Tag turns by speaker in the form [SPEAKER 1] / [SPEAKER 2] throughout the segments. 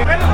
[SPEAKER 1] Give it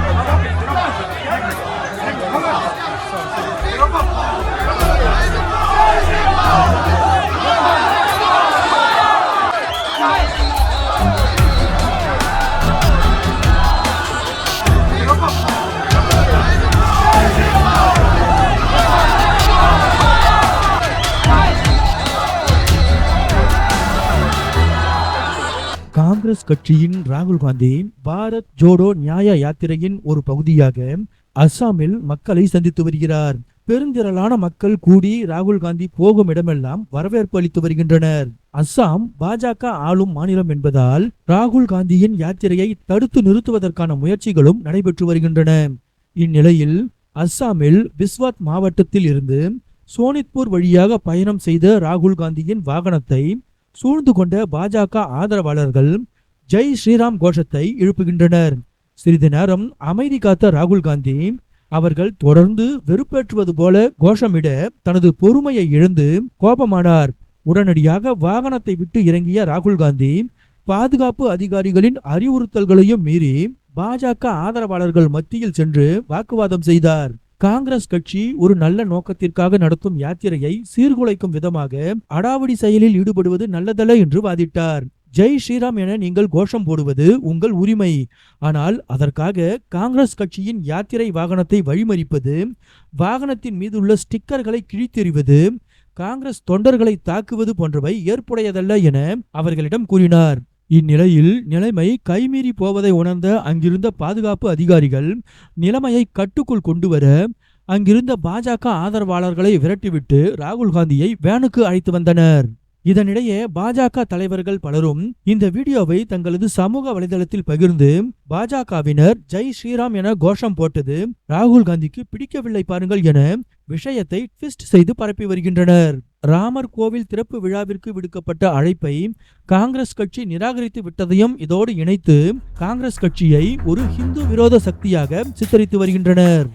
[SPEAKER 1] Congress கட்சியின் ராகுல் காந்தி பாரத் ஜோடோ நியாய யாத்திரையின் ஒரு பகுதியாக அஸ்ஸாமில் மக்களை சந்தித்து வருகிறார். பெருந்திரளான மக்கள் கூடி ராகுல் காந்தி போகும் இடமெல்லாம் வரவேற்பு அளித்து வருகின்றனர். அஸ்ஸாம் பாஜக ஆளும் மாநிலம் என்பதால் ராகுல் காந்தியின் யாத்திரையை தடுத்து நிறுத்துவதற்கான முயற்சிகளும் நடைபெற்று வருகின்றன. இந்நிலையில் அஸ்ஸாமில் பிஸ்வாத் மாவட்டத்தில் இருந்து சோனித்பூர் வழியாக பயணம் செய்த ராகுல் காந்தியின் வாகனத்தை சூழ்ந்து கொண்ட பாஜக ஆதரவாளர்கள் ஜெய் ஸ்ரீராம் கோஷத்தை எழுப்புகின்றனர். சிறிது நேரம் அமைதி காத்த ராகுல் காந்தி அவர்கள் தொடர்ந்து வெறுப்பேற்றுவது போல கோஷமிட தனது பொறுமையை இழந்து கோபமானார். உடனடியாக வாகனத்தை விட்டு இறங்கிய ராகுல் காந்தி பாதுகாப்பு அதிகாரிகளின் அறிவுறுத்தல்களையும் மீறி பாஜக ஆதரவாளர்கள் மத்தியில் சென்று வாக்குவாதம் செய்தார். காங்கிரஸ் கட்சி ஒரு நல்ல நோக்கத்திற்காக நடத்தும் யாத்திரையை சீர்குலைக்கும் விதமாக அடாவடி செயலில் ஈடுபடுவது நல்லதல்ல என்று வாதிட்டார். ஜெய் ஸ்ரீராம் என நீங்கள் கோஷம் போடுவது உங்கள் உரிமை. ஆனால் அதற்காக காங்கிரஸ் கட்சியின் யாத்திரை வாகனத்தை வழிமறிப்பது வாகனத்தின் மீதுள்ள ஸ்டிக்கர்களை கிழித்தெறிவது காங்கிரஸ் தொண்டர்களை தாக்குவது போன்றவை ஏற்புடையதல்ல என அவர்களிடம் கூறினார். இந்நிலையில் நிலைமை கைமீறி போவதை உணர்ந்த அங்கிருந்த பாதுகாப்பு அதிகாரிகள் நிலைமையை கட்டுக்குள் கொண்டுவர அங்கிருந்த பாஜக ஆதரவாளர்களை விரட்டிவிட்டு ராகுல் காந்தியை வேனுக்கு அழைத்து வந்தனர். இதனிடையே பாஜக தலைவர்கள் பலரும் இந்த வீடியோவை தங்களது சமூக வலைதளத்தில் பகிர்ந்து பாஜகவினர் ஜெய் ஸ்ரீராம் என கோஷம் போட்டது ராகுல் காந்திக்கு பிடிக்கவில்லை பாருங்கள் என விஷயத்தை ட்விஸ்ட் செய்து பரப்பி வருகின்றனர். ராமர் கோவில் திறப்பு விழாவிற்கு விடுக்கப்பட்ட அழைப்பை காங்கிரஸ் கட்சி நிராகரித்து விட்டதையும் இதோடு இணைத்து காங்கிரஸ் கட்சியை ஒரு ஹிந்து விரோத சக்தியாக சித்தரித்து வருகின்றனர்.